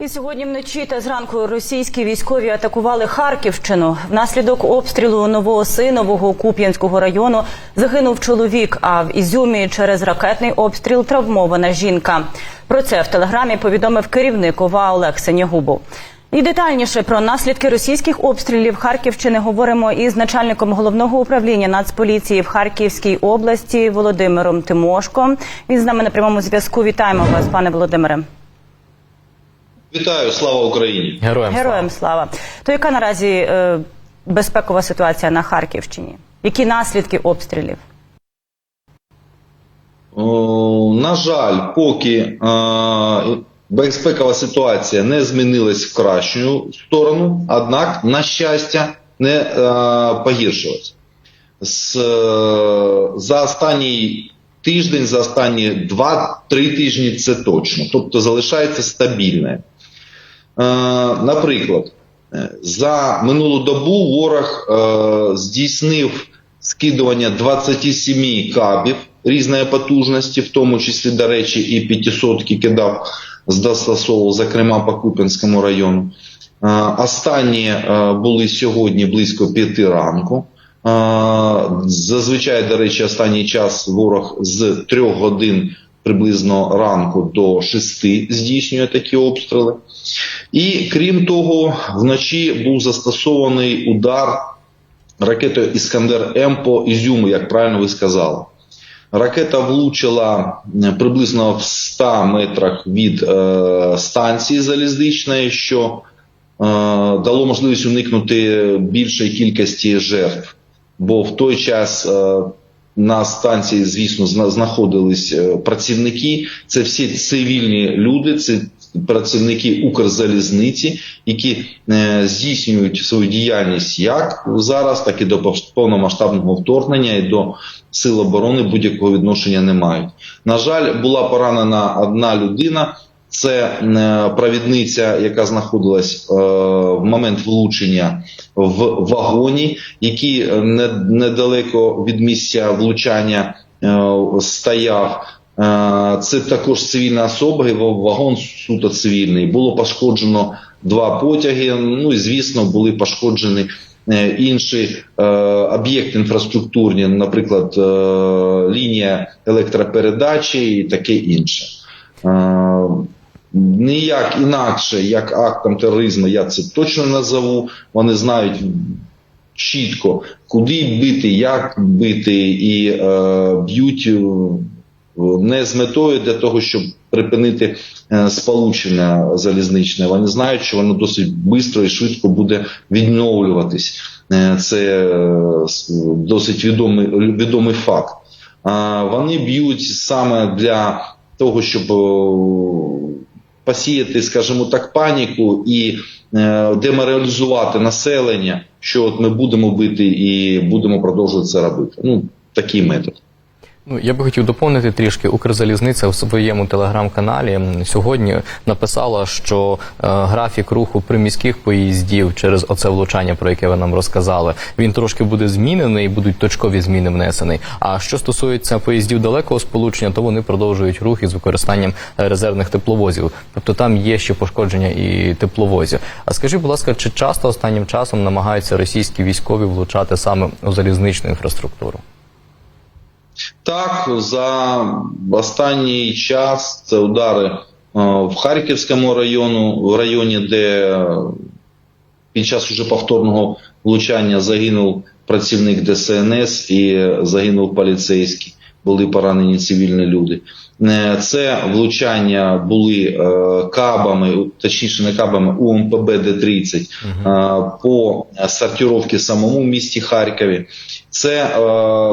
І сьогодні вночі та зранку російські військові атакували Харківщину. Внаслідок обстрілу Новоосинового Куп'янського району загинув чоловік. А в Ізюмі через ракетний обстріл травмована жінка. Про це в телеграмі повідомив керівник ОВА Олег Сенягубов. І детальніше про наслідки російських обстрілів Харківщини говоримо із начальником головного управління Нацполіції в Харківській області Володимиром Тимошко. Він з нами на прямому зв'язку. Вітаємо вас, пане Володимире. Вітаю, слава Україні! Героям, Героям слава. То яка наразі е, безпекова ситуація на Харківщині? Які наслідки обстрілів? О, на жаль, поки е, безпекова ситуація не змінилась в кращу сторону, однак, на щастя, не е, погіршилась. З, е, за останній тиждень, за останні 2-3 тижні це точно. Тобто залишається стабільне. Е, наприклад, е, за минулу добу ворог е, здійснив скидування 27 кабів різної потужності, в тому числі, до речі, і 500 кидав, застосовував, зокрема по Куп'янському району. Останні були сьогодні близько 5 ранку. Зазвичай, до речі, останній час ворог з 3 годин приблизно ранку до 6 здійснює такі обстріли. І крім того, вночі був застосований удар ракетою Іскандер М по Ізюму, як правильно ви сказали. Ракета влучила е, приблизно в 100 метрах від е, станції залізничної, що е, дало можливість уникнути більшої кількості жертв. Бо в той час е, на станції, звісно, зна- знаходились е, працівники. Це всі цивільні люди, це працівники Укрзалізниці, які е, здійснюють свою діяльність як зараз, так і до повномасштабного вторгнення і до сил оборони будь-якого відношення не мають. На жаль, була поранена одна людина. Це е, провідниця, яка знаходилась е, в момент влучення в вагоні, який е, недалеко від місця влучання стояв. Це також цивільна особа, і вагон суто цивільний. Було пошкоджено два потяги. Ну і звісно, були пошкоджені інші об'єкти інфраструктурні, наприклад, лінія електропередачі і таке інше. Ніяк інакше, як актом тероризму, я це точно назову. Вони знають чітко, куди бити, як бити, і е, б'ють е, не з метою для того, щоб припинити е, сполучення залізничне. Вони знають, що воно досить швидко і швидко буде відновлюватись. Е, Це досить відомий, відомий факт. Вони б'ють саме для того, щоб посіяти, скажімо так, паніку і е, деморалізувати населення, що от ми будемо бити і будемо продовжувати це робити. Ну, такий метод. Ну я би хотів доповнити трішки. Укрзалізниця в своєму телеграм-каналі сьогодні написала, що е, графік руху приміських поїздів через оце влучання, про яке ви нам розказали, він трошки буде змінений, будуть точкові зміни внесені. А що стосується поїздів далекого сполучення, то вони продовжують рух із використанням резервних тепловозів. Тобто там є ще пошкодження і тепловозів. А скажіть, будь ласка, чи часто останнім часом намагаються російські військові влучати саме у залізничну інфраструктуру? Так, за останній час це удари е, в Харківському району, в районі, де е, під час уже повторного влучання загинув працівник ДСНС і загинув поліцейський. Були поранені цивільні люди. Е, Це влучання були кабами, точніше не кабами УМПБ Д-30 е, по сортировці самому місті Харкові. Це е,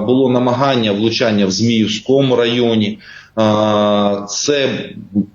було намагання влучання в Зміївському районі. Е, Це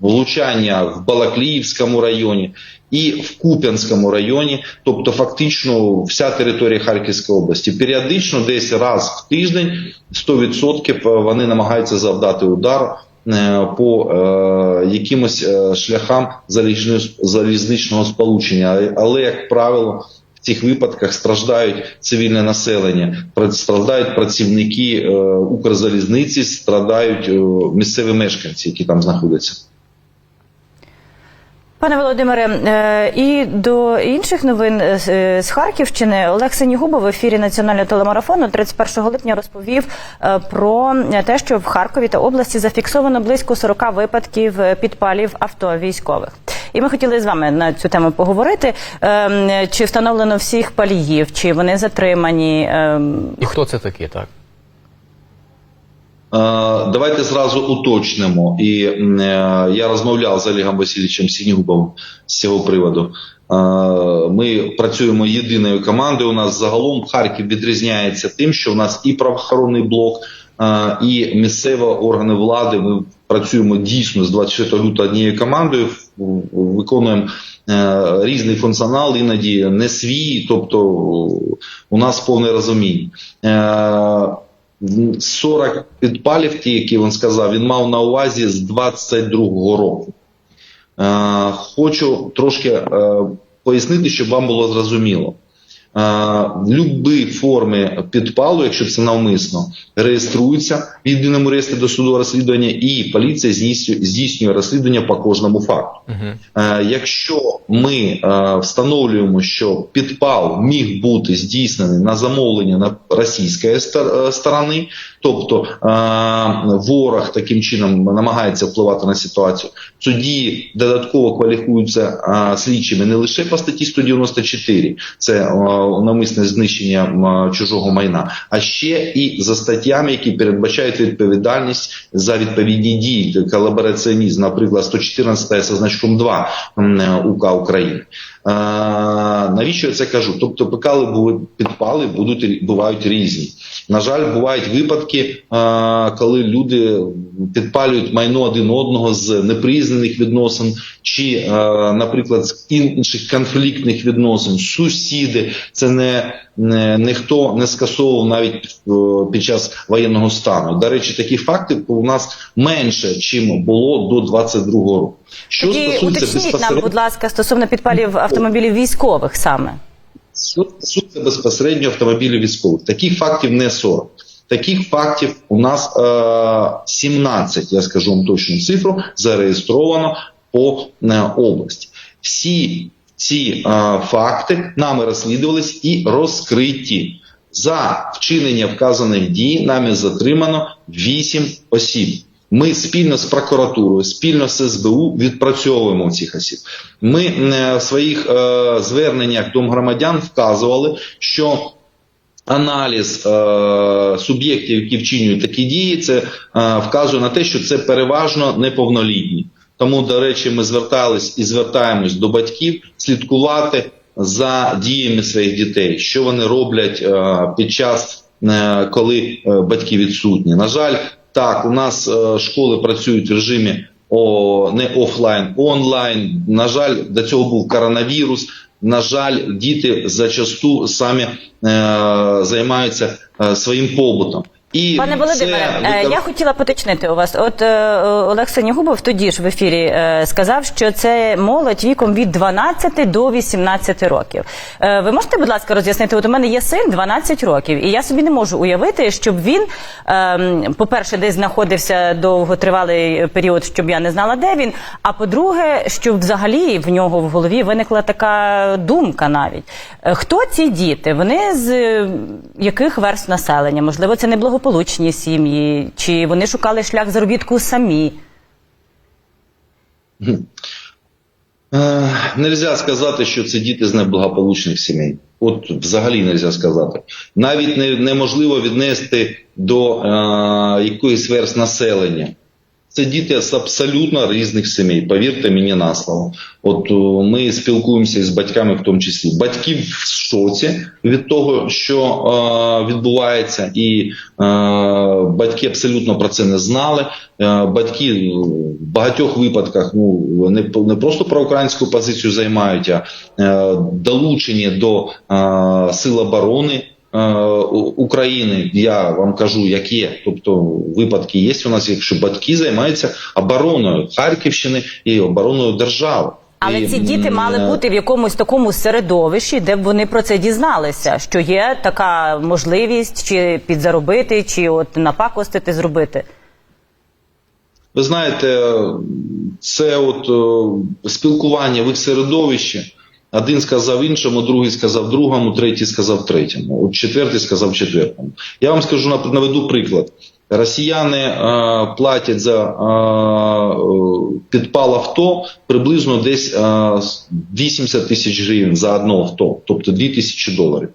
влучання в Балакліївському районі і в Куп'янському районі, тобто фактично вся територія Харківської області. Періодично, десь раз в тиждень, 100% вони намагаються завдати удар е, по е, якимось е, шляхам залізничного сполучення, але як правило. В цих випадках страждають цивільне населення, страждають працівники е, Укрзалізниці, страдають е, місцеві мешканці, які там знаходяться. Пане Володимире, е, і до інших новин з- Харківщини Олег Сенігубов в ефірі національного телемарафону 31 липня розповів про те, що в Харкові та області зафіксовано близько 40 випадків підпалів авто військових. І ми хотіли з вами на цю тему поговорити. Е, Чи встановлено всіх паліїв, чи вони затримані? Е, І хто це такі, так? Е, Давайте зразу уточнимо. І е, я розмовляв з Олегом Васильовичем Сінігубовим з цього приводу. Е, Ми працюємо єдиною командою. У нас загалом Харків відрізняється тим, що у нас і правоохоронний блок, е, і місцеві органи влади. Ми працюємо дійсно з 24 лютого однією командою, в- виконуємо е, різний функціонал, іноді не свій, тобто у нас повне розуміння. Е, 40 підпалів, ті, які він сказав, він мав на увазі з 22-го року. Е, хочу трошки е, пояснити, щоб вам було зрозуміло. Любі форми підпалу, якщо це навмисно, реєструються в єдиному реєстрі досудового розслідування, і поліція здійснює, здійснює розслідування по кожному факту. Угу. Якщо ми е, встановлюємо, що підпал міг бути здійснений на замовлення на російської е, сторони, тобто е, ворог таким чином намагається впливати на ситуацію, тоді додатково кваліфікуються е, слідчими не лише по статті 194, це е, навмисне знищення чужого майна, а ще і за статтями, які передбачають відповідальність за відповідні дії, колабораціонізм, наприклад, 114 зі значком 2 УК України. Навіщо я це кажу? Тобто, пекали підпали, будуть бувають різні. На жаль, бувають випадки, коли люди підпалюють майно один одного з непризнаних відносин, чи, наприклад, з інших конфліктних відносин, сусіди. Це не, ніхто не скасовував навіть під час воєнного стану. До речі, такі факти у нас менше, чим було до 22-го року. Що Тоді стосується уточніть нам, будь ласка, стосовно підпалів автомобілів військових саме. Що стосується безпосередньо автомобілів військових, таких фактів не 40. Таких фактів у нас е, 17, я скажу вам точну цифру, зареєстровано по е, області. Всі ці е, факти нами розслідувались і розкриті. За вчинення вказаних дій нами затримано 8 осіб. Ми спільно з прокуратурою, спільно з СБУ відпрацьовуємо цих осіб. Ми е, в своїх е, зверненнях до громадян вказували, що аналіз е, суб'єктів, які вчинюють такі дії, це е, вказує на те, що це переважно неповнолітні. Тому, до речі, ми звертались і звертаємось до батьків слідкувати за діями своїх дітей, що вони роблять е, під час, е, коли батьки відсутні. На жаль, так, у нас е, школи працюють в режимі не офлайн, онлайн. На жаль, до цього був коронавірус. На жаль, діти зачасту самі е, займаються е, своїм побутом. І Пане Володимире, е, викав- я хотіла поточнити у вас. От е, Олег Сенігубов тоді ж в ефірі е, сказав, що це молодь віком від 12 до 18 років. Е, ви можете, будь ласка, роз'яснити? От у мене є син 12 років, і я собі не можу уявити, щоб він, е, по-перше, десь знаходився довготривалий період, щоб я не знала, де він. А по-друге, щоб взагалі в нього в голові виникла така думка навіть. Е, Хто ці діти? Вони з е, яких верств населення? Можливо, це неблагополучні сім'ї, чи вони шукали шлях заробітку самі? Е, Нельзя сказати, що це діти з неблагополучних сімей. От взагалі нельзя сказати. Навіть не, неможливо віднести до е, якоїсь верст населення. Це діти з абсолютно різних сімей. Повірте мені на слово. От ми спілкуємося з батьками, в тому числі. Батьки в шоці від того, що е, відбувається, і е, батьки абсолютно про це не знали. Е, батьки в багатьох випадках ну не, не просто про українську позицію займають, а е, долучені до е, сил оборони. Е, України я вам кажу, як є. Тобто випадки є у нас, якщо батьки займаються обороною Харківщини і обороною держави. Але І, ці діти мали бути в якомусь такому середовищі, де б вони про це дізналися, що є така можливість чи підзаробити, чи от напакостити зробити. Ви знаєте, це от е, спілкування в їх середовищі. Один сказав іншому, другий сказав другому, третій сказав третьому, четвертий сказав четвертому. Я вам скажу наведу приклад. Росіяни е, платять за е, е, підпал авто приблизно десь е, 80 тисяч гривень за одне авто, тобто 2 тисячі доларів.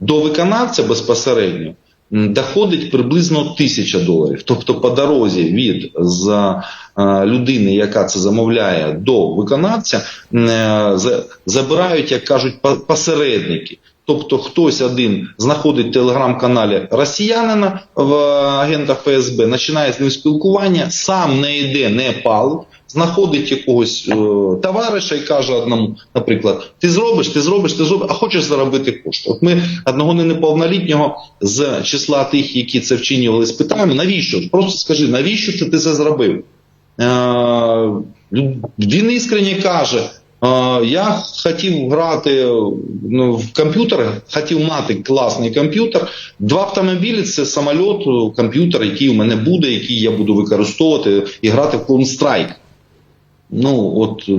До виконавця безпосередньо доходить приблизно тисяча доларів. Тобто по дорозі від за, е, людини, яка це замовляє, до виконавця е, забирають, як кажуть, по- посередники. Тобто хтось один знаходить в телеграм-каналі росіянина в агента ФСБ, починає з ним спілкування, сам не йде, не палить, знаходить якогось е, товариша і каже одному, наприклад, ти зробиш, ти зробиш, ти зробиш, а хочеш заробити кошти. От ми одного не неповнолітнього з числа тих, які це вчинювали, спитаємо, навіщо? Просто скажи, навіщо ти це зробив? Е, він іскренне каже. «Е, Я хотів грати ну, в комп'ютер, хотів мати класний комп'ютер. Два автомобілі це самоліт, комп'ютер, який у мене буде, який я буду використовувати і грати в Counter-Strike. Ну, от, е,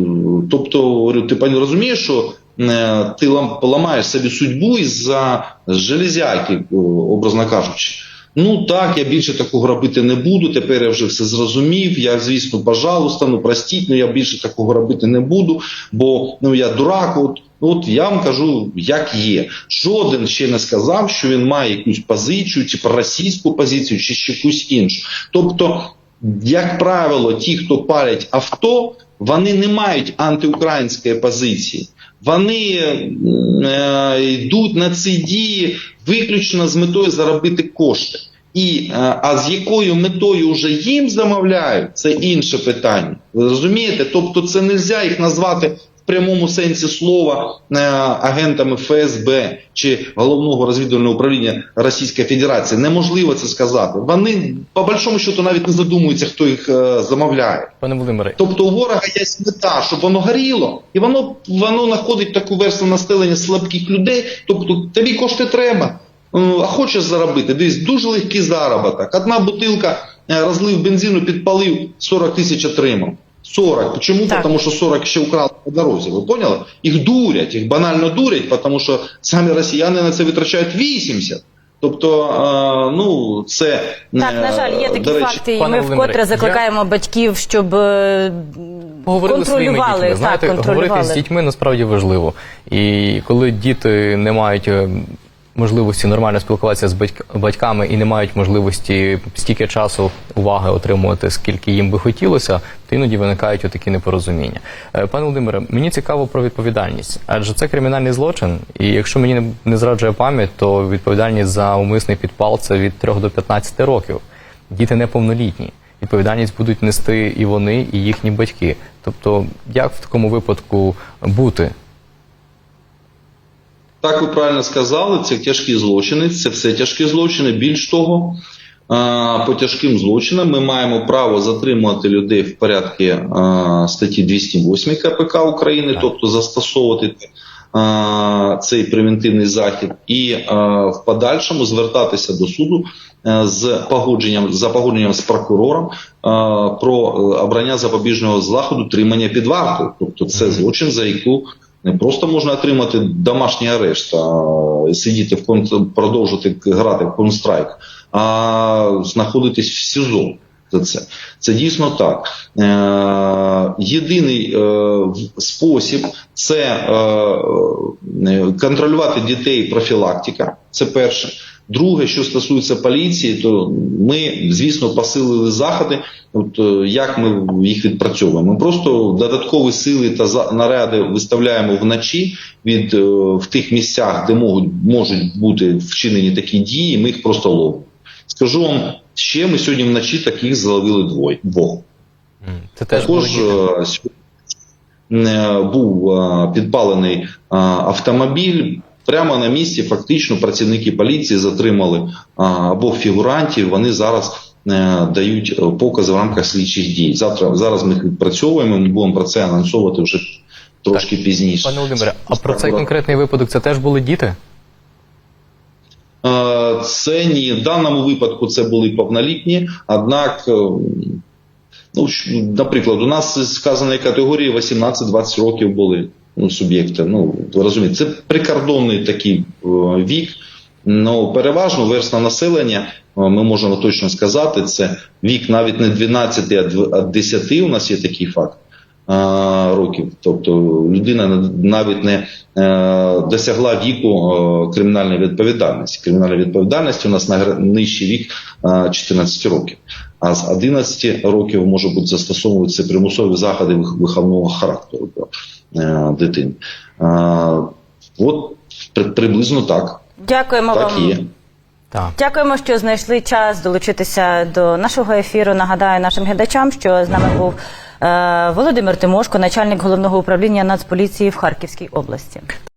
тобто, ти пані розумієш, що е, ти ламаєш собі судьбу із-за железяки, е, образно кажучи. Ну так, я більше такого робити не буду. Тепер я вже все зрозумів. Я, звісно, пожалуйста, ну простіть, ну я більше такого робити не буду, бо ну я дурак. От, от я вам кажу, як є. Жоден ще не сказав, що він має якусь позицію, чи проросійську позицію, чи ще якусь іншу. Тобто, як правило, ті, хто палять авто, вони не мають антиукраїнської позиції. Вони е, йдуть на ці дії виключно з метою заробити кошти. І, е, а з якою метою вже їм замовляють, це інше питання. Ви розумієте? Тобто, це не можна їх назвати прямому сенсі слова е, агентами ФСБ чи головного розвідувального управління Російської Федерації. Неможливо це сказати. Вони по большому счету навіть не задумуються, хто їх е, замовляє. Пане Володимире, Тобто у ворога є мета, щоб воно горіло, і воно воно знаходить таку версію населення слабких людей. Тобто тобі кошти треба. Е, А хочеш заробити? Дивись, дуже легкий заробіток. Одна бутилка розлив бензину, підпалив 40 тисяч отримав. 40. Чому? Так. Тому що 40 ще украли по дорозі. Ви поняли? Їх дурять, їх банально дурять, тому що самі росіяни на це витрачають 80. Тобто, е, ну це Так, е, на жаль, є такі речі, факти, і ми вкотре я- закликаємо батьків, щоб е, Поговорили своїми контролювали. дітьми. Знаєте, так, говорити з дітьми насправді важливо. І коли діти не мають е, можливості нормально спілкуватися з батьк- батьками і не мають можливості стільки часу уваги отримувати, скільки їм би хотілося, то іноді виникають отакі непорозуміння. Е, Пане Володимире, мені цікаво про відповідальність, адже це кримінальний злочин. І якщо мені не зраджує пам'ять, то відповідальність за умисний підпал це від 3 до 15 років. Діти неповнолітні. Відповідальність будуть нести і вони, і їхні батьки. Тобто, як в такому випадку бути? Так ви правильно сказали, це тяжкі злочини, це все тяжкі злочини. Більш того, по тяжким злочинам ми маємо право затримувати людей в порядку статті 208 КПК України, тобто застосовувати цей превентивний захід, і в подальшому звертатися до суду з погодженням за погодженням з прокурором про е, обрання запобіжного заходу тримання під вартою. Тобто, це злочин, за яку не просто можна отримати домашній арешт, а сидіти в кон... продовжити грати в Counter-Strike, а знаходитись в СІЗО. За це. це дійсно так. Е, єдиний е, спосіб це е, контролювати дітей профілактика. Це перше. Друге, що стосується поліції, то ми, звісно, посилили заходи. От е, як ми їх відпрацьовуємо? Ми просто додаткові сили та наряди виставляємо вночі від е, в тих місцях, де можуть, можуть бути вчинені такі дії. Ми їх просто ловимо. Скажу вам ще, ми сьогодні вночі таких зловили двоє двох. Це теж Також е, сьогодні, був підпалений автомобіль. Прямо на місці фактично працівники поліції затримали обох фігурантів. Вони зараз е, дають е, покази в рамках слідчих дій. Завтра зараз ми їх відпрацьовуємо. Ми будемо про це анонсувати вже трошки пізніше. Пане Володимире, а про цей конкретний випадок це теж були діти? Е, Це ні в даному випадку це були повнолітні, однак Ну, наприклад, у нас з сказаної категорії 18-20 років були ну, суб'єкти. Ну, розумієте, це прикордонний такий е, вік. Ну, переважно верстна населення, е, ми можемо точно сказати, це вік навіть не 12, а 10 у нас є такий факт років. Тобто людина навіть не е, досягла віку е, кримінальної відповідальності. Кримінальна відповідальність у нас найгра- нижчий вік е, 14 років. А з 11 років може бути застосовуватися примусові заходи виховного характеру е, дитини. Е, от приблизно так. Дякуємо Так вам. є. Так. Дякуємо, що знайшли час долучитися до нашого ефіру. Нагадаю нашим глядачам, що з нами був е, Володимир Тимошко, начальник головного управління Нацполіції в Харківській області.